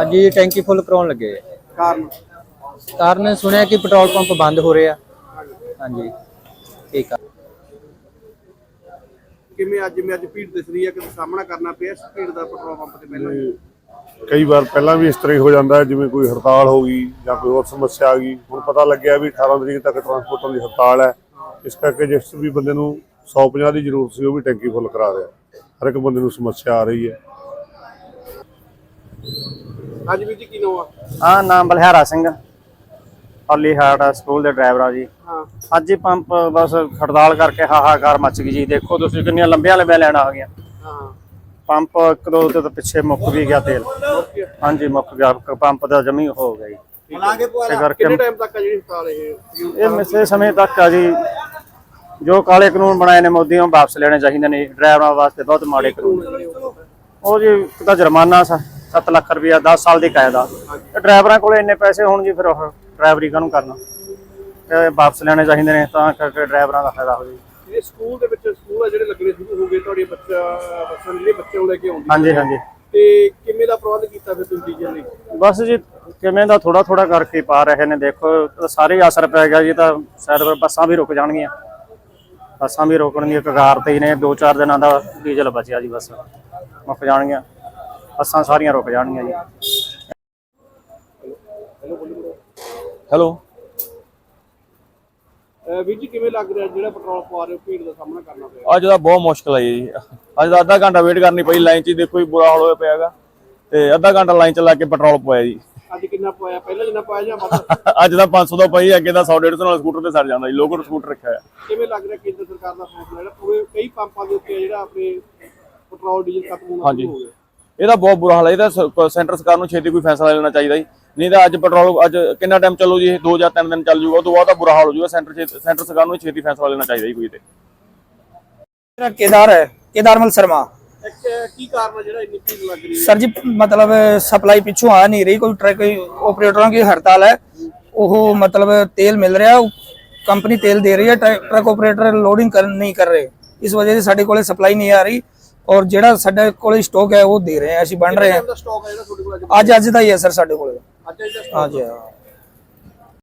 ਅੱਜ ਇਹ ਟੈਂਕੀ ਫੁੱਲ ਕਰਾਉਣ ਲੱਗੇ ਆ। ਕਾਰਨ? ਕਾਰਨ ਸੁਣਿਆ ਕਿ ਪੈਟਰੋਲ ਪੰਪ ਬੰਦ ਹੋ ਰਹੇ। ਆ ਹਾਂਜੀ ਠੀਕ ਆ। ਕਿਵੇਂ ਅੱਜ ਜਿਵੇਂ ਅੱਜ ਭੀੜ ਦਿਸ ਰਹੀ ਹੈ ਕਿ ਸਾਹਮਣਾ ਕਰਨਾ ਪਿਆ ਇਸ ਭੀੜ ਦਾ ਪੈਟਰੋਲ ਪੰਪ ਤੇ ਪਹਿਲਾਂ? ਕਈ ਵਾਰ ਪਹਿਲਾਂ ਵੀ ਇਸ ਤਰ੍ਹਾਂ ਹੀ ਹੋ ਜਾਂਦਾ ਹੈ ਜਿਵੇਂ ਕੋਈ ਹੜਤਾਲ ਹੋ ਗਈ ਜਾਂ ਕੋਈ ਹੋਰ ਸਮੱਸਿਆ ਆ ਗਈ। ਹੁਣ ਪਤਾ ਲੱਗਿਆ ਵੀ 18 ਤਰੀਕ ਤੱਕ ਟਰਾਂਸਪੋਰਟਾਂ ਦੀ ਹੜਤਾਲ ਹੈ। ਇਸ ਕਰਕੇ ਜਿਸ ਵੀ ਬੰਦੇ ਨੂੰ 150 ਦੀ ਜ਼ਰੂਰਤ ਸੀ ਉਹ ਵੀ ਟੈਂਕੀ ਫੁੱਲ ਕਰਾ ਰਿਹਾ। ਹਰ ਇੱਕ ਬੰਦੇ ਨੂੰ ਸਮੱਸਿਆ ਆ ਰਹੀ ਹੈ। ਜੀ ਕੀ ਨਾਮ ਆ? ਹਾਂ ਨਾਮ ਬਲਹਾਰਾ ਸਿੰਘ। ਹੌਲੀ ਹਾਰਟ ਸਕੂਲ ਦੇ ਡਰਾਈਵਰ ਆ ਜੀ। ਹਾਂ। ਅੱਜ ਹੀ ਪੰਪ ਬਸ ਹੜਤਾਲ ਕਰਕੇ ਹਾਹਾਕਾਰ ਮਚ ਗਈ ਜੀ। ਦੇਖੋ ਤੁਸੀਂ ਕਿੰਨੀਆਂ ਲੰਬੀਆਂ ਲੰਬੀਆਂ ਲੈਣਾ ਆ ਗਈਆਂ। ਹਾਂ। ਪੰਪ ਇੱਕ ਦੋ ਤੇ ਪਿੱਛੇ ਮੁੱਕ ਵੀ ਗਿਆ ਤੇਲ। ਹਾਂਜੀ ਮੁੱਕ ਗਿਆ। ਪੰਪ ਦਾ ਜਮੀ ਹੋ ਗਿਆ ਜੀ। ਤੇ ਕਰਕੇ ਕਿੰਨੇ ਟਾਈਮ ਤੱਕ ਆ ਜਿਹੜੀ ਹੜਤਾਲ ਇਹ? ਇਹ ਮਿਸੇ ਸਮੇਂ ਤੱਕ ਆ ਜੀ। ਜੋ ਕਾਲੇ ਕਾਨੂੰਨ ਬਣਾਏ ਨੇ ਮੋਦੀ ਨੂੰ ਵਾਪਸ ਲੈਣੇ ਚਾਹੀਦੇ ਨੇ। ਡਰਾਈਵਰਾਂ ਵਾਸਤੇ ਬਹੁਤ ਮਾੜੇ ਕਾਨੂੰਨ ਉਹ ਜੀ ਇੱਕ ਤਾਂ ਜੁਰਮਾਨਾ 7 ਲੱਖ ਰੁਪਇਆ 10 ਸਾਲ ਦੀ ਆ। ਤੇ ਡਰਾਈਵਰਾਂ ਕੋਲੇ ਇੰਨੇ ਪੈਸੇ ਹੋਣ ਜੀ ਫਿਰ ਉਹ ਡਰਾਈਵਰੀ ਕਾਹਨੂੰ ਕਰਨਾ? ਤੇ ਵਾਪਸ ਲੈਣੇ ਚਾਹੀਦੇ ਨੇ ਤਾਂ ਕਰਕੇ ਡਰਾਈਵਰਾਂ ਦਾ ਫਾਇਦਾ ਹੋ ਜੀ ਇਹ ਸਕੂਲ ਦੇ ਵਿੱਚ ਸਕੂਲ ਆ ਜਿਹੜੇ ਲੱਗਣੇ ਸ਼ੁਰੂ ਹੋ ਗਏ ਤੁਹਾਡੇ ਬੱਚਾ ਬੱਚਿਆਂ ਨੂੰ ਜਿਹੜੇ ਬੱਚੇ ਨੂੰ ਲੈ ਕੇ ਆਉਂਦੇ ਹਾਂਜੀ ਹਾਂਜੀ। ਤੇ ਕਿਵੇਂ ਦਾ ਪ੍ਰਬੰਧ ਕੀਤਾ ਫਿਰ ਤੁਸੀਂ ਟੀਚਰ ਲਈ ਬਸ ਜੀ ਕਿਵੇਂ ਦਾ ਥੋੜਾ ਥੋੜਾ ਕਰਕੇ ਪਾ ਰਹੇ ਨੇ ਦੇਖੋ ਸਾਰੇ ਅਸਰ ਪੈ ਗਿਆ ਜੀ ਤਾਂ ਫਿਰ ਬੱਸਾਂ ਵੀ ਰੁਕ ਜਾਣਗੀਆਂ। ਬੱਸਾਂ ਵੀ ਰੋਕਣਗੀਆਂ ਕਗਾਰ ਤੇ ਹੀ ਨੇ ਦੋ ਚਾਰ ਦਿਨਾਂ ਦਾ ਡੀਜ਼ਲ ਬਚਿਆ ਜੀ ਬਸ। ਮੁੱਕ ਜਾਣਗੀਆਂ। ਬੱਸਾਂ ਸਾਰੀਆਂ ਰੁਕ ਜਾਣਗੀਆਂ ਜੀ। ਹੈਲੋ। ਵੀਰ ਜੀ ਕਿਵੇਂ ਲੱਗ ਰਿਹਾ ਜਿਹੜਾ ਪੈਟਰੋਲ ਪਵਾ ਰਹੇ ਹੋ? ਭੀੜ ਦਾ ਸਾਹਮਣਾ ਕਰਨਾ ਪਿਆ। ਅੱਜ ਦਾ ਬਹੁਤ ਮੁਸ਼ਕਲ ਹੈ ਜੀ। ਅੱਜ ਦਾ ਅੱਧਾ ਘੰਟਾ ਵੇਟ ਕਰਨੀ ਪਈ ਲਾਈਨ 'ਚ ਹੀ ਦੇਖੋ ਜੀ ਬੁਰਾ ਹਾਲ ਹੋਇਆ ਪਿਆ ਹੈਗਾ। ਤੇ ਅੱਧਾ ਘੰਟਾ ਲਾਈਨ 'ਚ ਲਾ ਕੇ ਪੈਟਰੋਲ ਪਵਾਇਆ ਜੀ। ਅੱਜ ਕਿੰਨਾ ਪਾਇਆ ਪਹਿਲਾਂ ਜਿੰਨਾ ਪਾਇਆ ਜਾਂ ਵੱਧ ਅੱਜ ਦਾ 500 ਦਾ ਪਈ ਅੱਗੇ ਦਾ 100 150 ਨਾਲ ਸਕੂਟਰ ਤੇ ਸਰ ਜਾਂਦਾ ਜੀ ਲੋਕਲ ਸਕੂਟਰ ਰੱਖਿਆ ਹੈ ਕਿਵੇਂ ਲੱਗ ਰਿਹਾ ਕੇਂਦਰ ਸਰਕਾਰ ਦਾ ਫੈਸਲਾ? ਜਿਹੜਾ ਪੂਰੇ ਕਈ ਪੰਪਾਂ ਦੇ ਉੱਤੇ ਜਿਹੜਾ ਆਪਣੇ ਪੈਟਰੋਲ ਡੀਜ਼ਲ ਖਤਮ ਹੋਣਾ ਹਾਂਜੀ। ਸ਼ੁਰੂ ਹੋ ਗਿਆ। ਇਹਦਾ ਬਹੁਤ ਬੁਰਾ ਹਾਲ ਹੈ ਇਹਦਾ ਸੈਂਟਰ ਸਰਕਾਰ ਨੂੰ ਛੇਤੀ ਕੋਈ ਫੈਸਲਾ ਲੈਣਾ ਚਾਹੀਦਾ ਜੀ। ਨਹੀਂ ਤਾਂ ਅੱਜ ਪੈਟਰੋਲ ਅੱਜ ਕਿੰਨਾ ਟਾਈਮ ਚੱਲੂ ਜੀ ਇਹ 2 ਜਾਂ 3 ਦਿਨ ਚੱਲ ਜੂਗਾ ਉਸ ਤੋਂ ਬਾਅਦ ਤਾਂ ਬੁਰਾ ਹਾਲ ਹੋ ਜੂਗਾ ਸੈਂਟਰ ਸੈਂਟਰ ਸਰਕਾਰ ਨੂੰ ਛੇਤੀ ਫੈਸਲਾ ਲੈਣਾ ਚਾਹੀਦਾ ਜੀ ਕੋਈ ਤੇ ਕੇਦਾਰ ਹੈ ਕੇਦਾਰਮਲ ਸ਼ਰਮਾ। ਕੀ ਕਾਰਨ ਜਿਹੜਾ ਇੰਨੀ ਭੀੜ ਲੱਗ ਰਹੀ ਹੈ? ਸਰ ਜੀ ਮਤਲਬ ਸਪਲਾਈ ਪਿੱਛੋਂ ਆ ਨਹੀਂ ਰਹੀ ਕੋਈ ਟਰੱਕ ਆਪਰੇਟਰਾਂ ਦੀ ਹੜਤਾਲ ਹੈ। ਉਹ ਮਤਲਬ ਤੇਲ ਮਿਲ ਰਿਹਾ ਕੰਪਨੀ ਤੇਲ ਦੇ ਰਹੀ ਹੈ ਟਰੱਕ ਆਪਰੇਟਰ ਲੋਡਿੰਗ ਨਹੀਂ ਕਰ ਰਹੇ। ਇਸ ਵਜ੍ਹਾ से ਸਾਡੇ ਕੋਲੇ ਸਪਲਾਈ ਨਹੀਂ ਆ ਰਹੀ। और ਜਿਹੜਾ ਸਾਡੇ ਕੋਲ ਸਟਾਕ ਹੈ ਉਹ ਦੇ ਰਹੇ ਆ ਅਸੀਂ ਬਣ ਰਹੇ ਦਾ ਸਟਾਕ ਹੈ ਜਿਹੜਾ ਤੁਹਾਡੇ ਕੋਲ ਅੱਜ ਹਾਂ ਅੱਜ ਅੱਜ ਦਾ ਹੀ ਹੈ ਸਰ ਸਾਡੇ ਕੋਲ। ਅੱਜ ਦਾ ਹਾਂਜੀ ਹਾਂ।